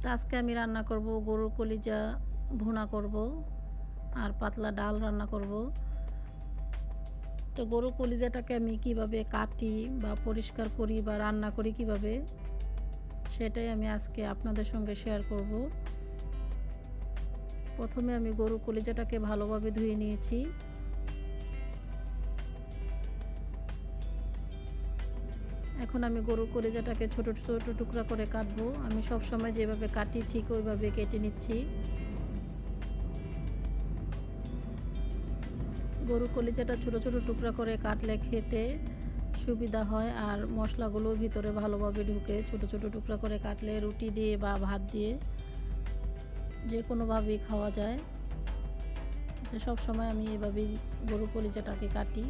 তো আজকে আমি রান্না করব গরুর কলিজা ভুনা করব আর পাতলা ডাল রান্না করব। তো গরুর কলিজাটাকে আমি কীভাবে কাটি বা পরিষ্কার করি বা রান্না করি কীভাবে, সেটাই আমি আজকে আপনাদের সঙ্গে শেয়ার করব। প্রথমে আমি গরু কলিজাটাকে ভালোভাবে ধুয়ে নিয়েছি। এখন আমি গরুর কলিজাটাকে ছোট ছোট টুকরা করে কাটবো। আমি সব সময় যেভাবে কাটি, ঠিক ওইভাবে কেটে নিচ্ছি। গরু কলিজাটা ছোট ছোট টুকরা করে কাটলে খেতে সুবিধা হয় আর মশলাগুলো ভিতরে ভালোভাবে ঢুকে। ছোট ছোট টুকরা করে কাটলে রুটি দিয়ে বা ভাত দিয়ে যে কোনোভাবেই খাওয়া যায়। সব সময় আমি এভাবেই গরু কলিজাটাকে কাটি।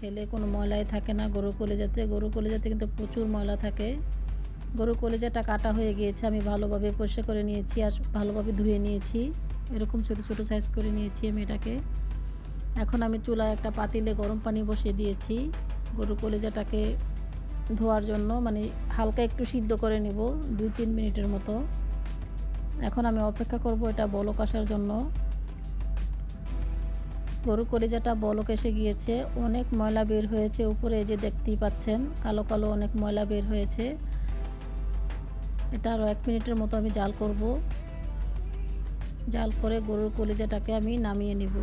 খেলে কোনো ময়লাই থাকে না, গরু কলেজাতে। গরু কলেজাতে কিন্তু প্রচুর ময়লা থাকে। গরু কলেজাটা কাটা হয়ে গিয়েছে, আমি ভালোভাবে পরিষ্কার করে নিয়েছি আর ভালোভাবে ধুয়ে নিয়েছি। এরকম ছোট ছোট সাইজ করে নিয়েছি আমি এটাকে। এখন আমি চুলায় একটা পাতিলে গরম পানি বসিয়ে দিয়েছি। গরু কলেজাটাকে ধোয়ার জন্য মানে হালকা একটু সিদ্ধ করে নিব, দুই তিন মিনিটের মতো। এখন আমি অপেক্ষা করব এটা বলক আসার জন্য। গরু কলিজাটা বলক এসে গিয়েছে, অনেক ময়লা বের হয়েছে উপরে যে দেখতেই পাচ্ছেন, কালো কালো অনেক ময়লা বের হয়েছে। এটা আরও এক মিনিটের মতো আমি জাল করব। জাল করে গরুর কলিজাটাকে আমি নামিয়ে নিব।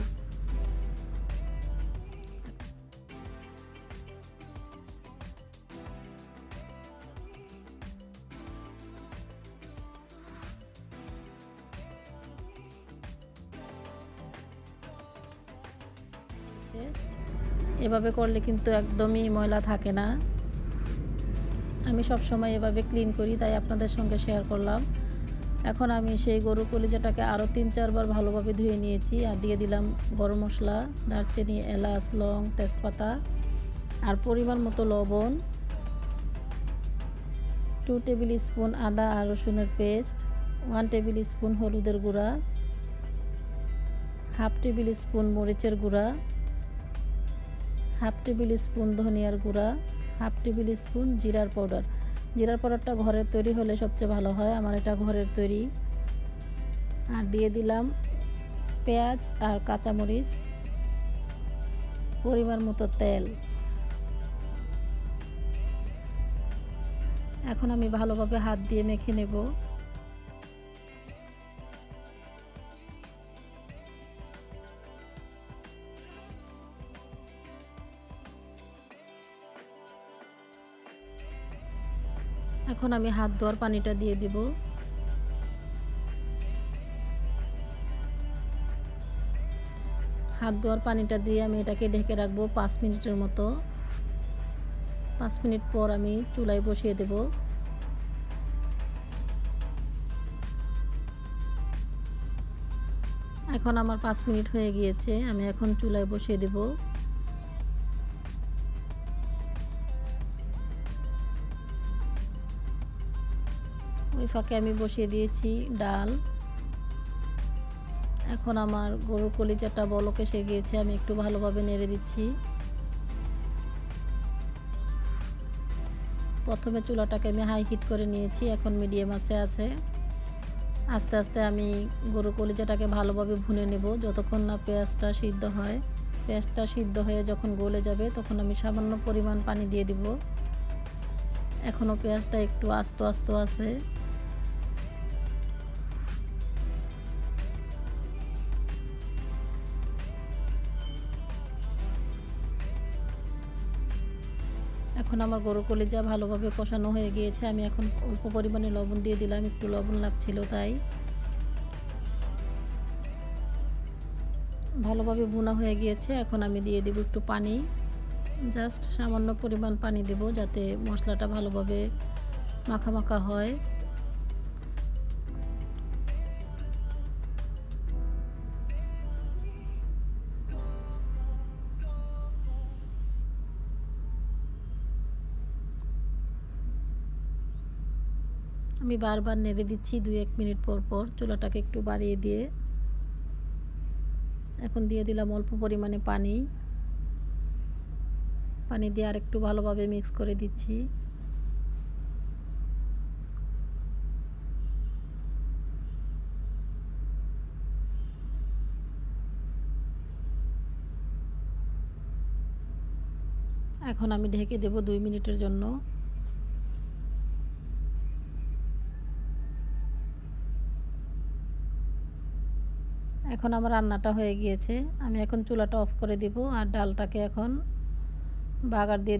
এভাবে করলে কিন্তু একদমই ময়লা থাকে না। আমি সব সময় এভাবে ক্লিন করি, তাই আপনাদের সঙ্গে শেয়ার করলাম। এখন আমি সেই গরু কলিজাটাকে আরও তিন, চারবার ভালোভাবে ধুয়ে নিয়েছি আর দিয়ে দিলাম গরম মশলা, দারচিনি, এলাচ, লং, তেজপাতা আর পরিমাণ মতো লবণ। টু টেবিল স্পুন আদা আর রসুনের পেস্ট ওয়ান টেবিল স্পুন হলুদের গুঁড়া হাফ টেবিল স্পুন মরিচের গুঁড়া হাফ টেবিল স্পুন ধনিয়ার গুঁড়া, হাফ টেবিল স্পুন জিরার পাউডার। জিরার পাউডারটা ঘরের তৈরি হলে সবচেয়ে ভালো হয়, আমার এটা ঘরের তৈরি। আর দিয়ে দিলাম পেঁয়াজ আর কাঁচামরিচ, পরিমাণ মতো তেল। এখন আমি ভালোভাবে হাত দিয়ে মেখে নেব। এখন আমি হাত ধোয়ার পানিটা দিয়ে দিব। হাত ধোয়ার পানিটা দিয়ে আমি এটাকে ঢেকে রাখব পাঁচ মিনিটের মতো। পাঁচ মিনিট পর আমি চুলায় বসিয়ে দেব। এখন আমার পাঁচ মিনিট হয়ে গিয়েছে, আমি এখন চুলায় বসিয়ে দেবো। ওই ফাঁকে আমি বসিয়ে দিয়েছি ডাল। এখন আমার গরুর কলিজাটা বলক এসে গিয়েছে আমি একটু ভালোভাবে নেড়ে দিচ্ছি। প্রথমে চুলাটাকে আমি হাই হিট করে নিয়েছি, এখন মিডিয়াম আছে আছে। আস্তে আস্তে আমি গরু কলিজাটাকে ভালোভাবে ভুনে নেব, যতক্ষণ না পেঁয়াজটা সিদ্ধ হয়। পেঁয়াজটা সিদ্ধ হয়ে যখন গলে যাবে, তখন আমি সামান্য পরিমাণ পানি দিয়ে দিব। এখনও পেঁয়াজটা একটু আস্ত আস্ত আছে। এখন আমার গরু কলিজা ভালোভাবে কষানো হয়ে গিয়েছে। আমি এখন অল্প পরিমাণে লবণ দিয়ে দিলাম, একটু লবণ লাগছিল তাই। ভালোভাবে বোনা হয়ে গিয়েছে, এখন আমি দিয়ে দেবো একটু পানি। জাস্ট সামান্য পরিমাণ পানি দেব যাতে মশলাটা ভালোভাবে মাখা মাখা হয়। আমি বারবার নেড়ে দিচ্ছি দুই এক মিনিট পর পর চুলাটাকে একটু বাড়িয়ে দিয়ে। এখন দিয়ে দিলাম অল্প পরিমাণে পানি। পানি দিয়ে আর একটু ভালোভাবে মিক্স করে দিচ্ছি। এখন আমি ঢেকে দেব দুই মিনিটের জন্য। এখন আমার রান্নাটা হয়ে গিয়েছে। আমি এখন চুলাটা অফ করে দিব আর ডালটাকে এখন বাগার দিয়ে